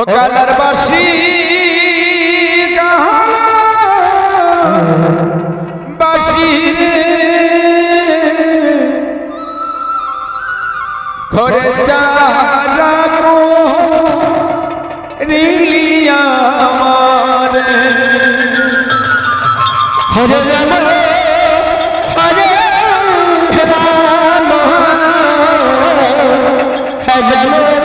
ও কালার বাসি বাসি ঘরে চারা কো রিলিয়া মারে হরে রাম। হরে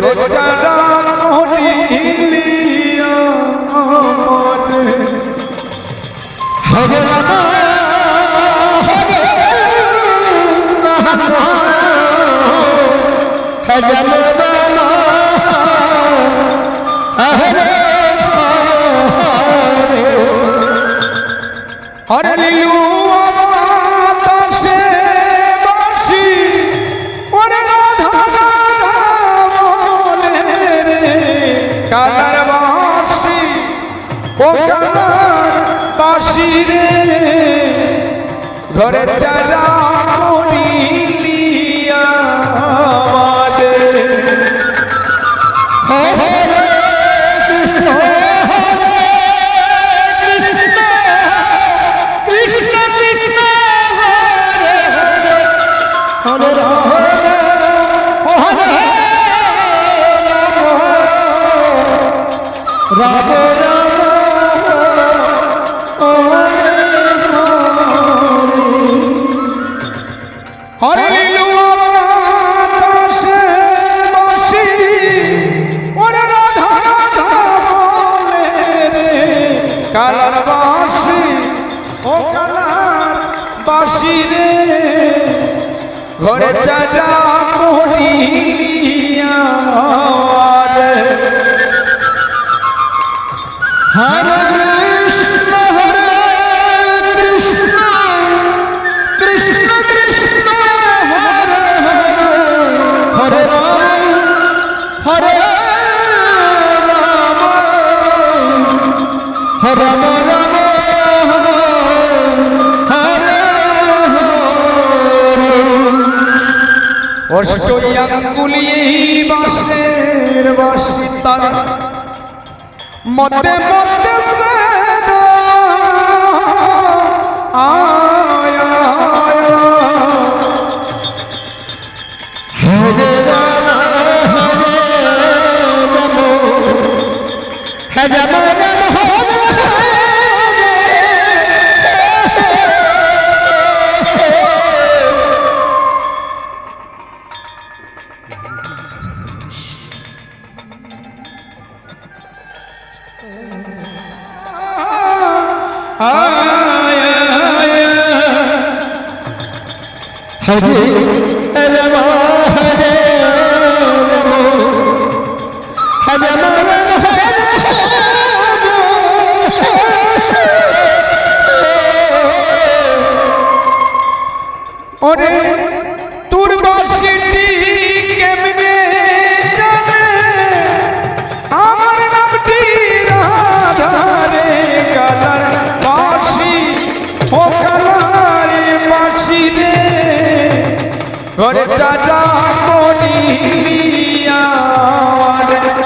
ঘরে চারা করিলিয়া মারে হরে রাম হরে রাম হরে রাম হরে লিলু। রে। ঘরে চারা করিলিয়া আমাদের। হরে কালার বাসি ও কালার বাসি রে। ঘরে করিয়া রে হরে বাসের বাসি তার মতে মতে বেদ হরে রাম হরে হরে হরে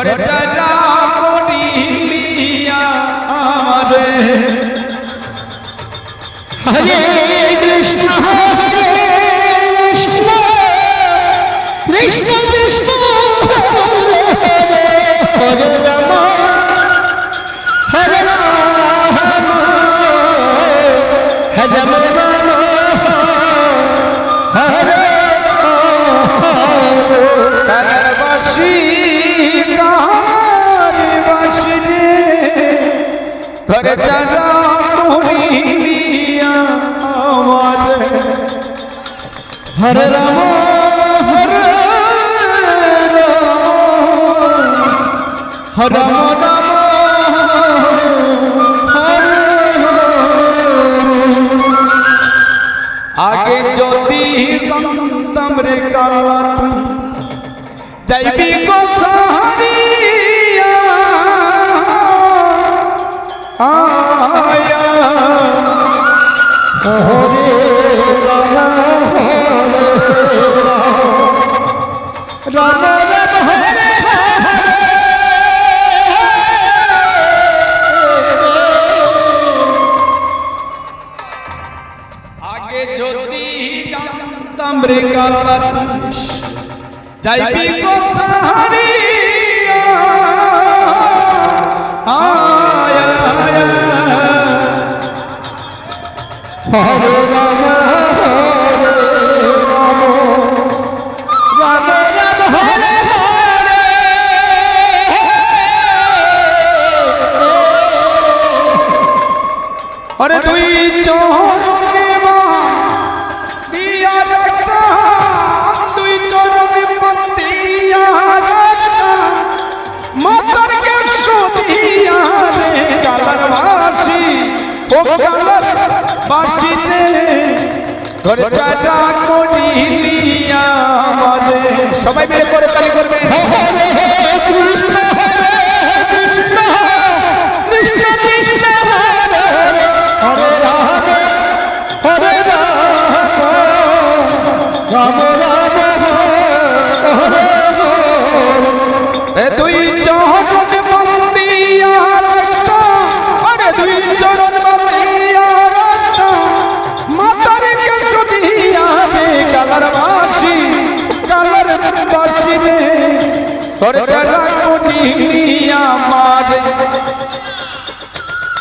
Conecta. করিয়া আমার হরে রাম হরে রাম হরে রাম হরে আগে যদি জানতাম রে কালা তুই যাইবি গোসাহারিয়া যদি জানতাম রে কালা যাইবি গোসাহারিয়া হরে রাম রাম রাম হরে আরে তুই চরণে মা, দিয়া রাখতাম তুই চরণে মাতার কে সুদিয়া রে কালার বাসি ও কালার বাসি রে কাটা কোনি নিয়া আমাদের সবাই মিলে করে তালি করবে কৃষ্ণ হরে কৃষ্ণ কৃষ্ণ কৃষ্ণ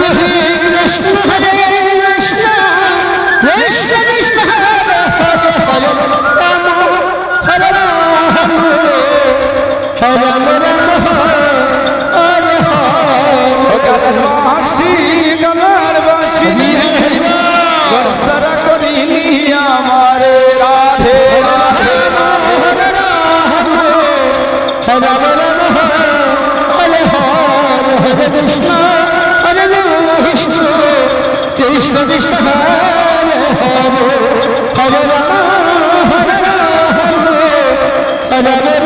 হরে রাজা রাজা